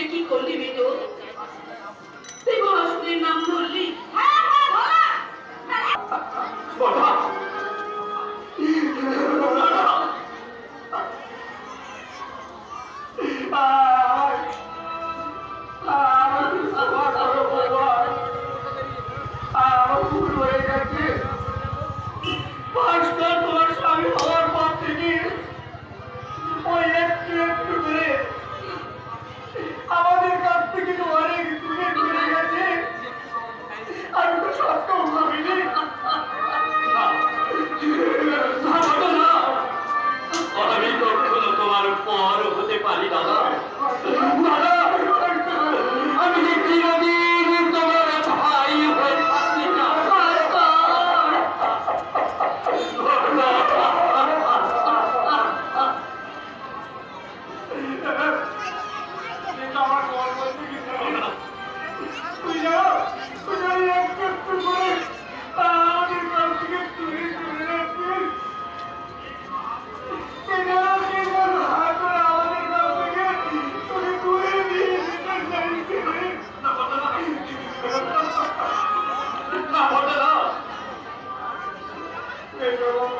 তুই কি করলি বেটো? তুই বড় নাম ধরলি? হ্যাঁ, হ্যাঁ, বড় এবং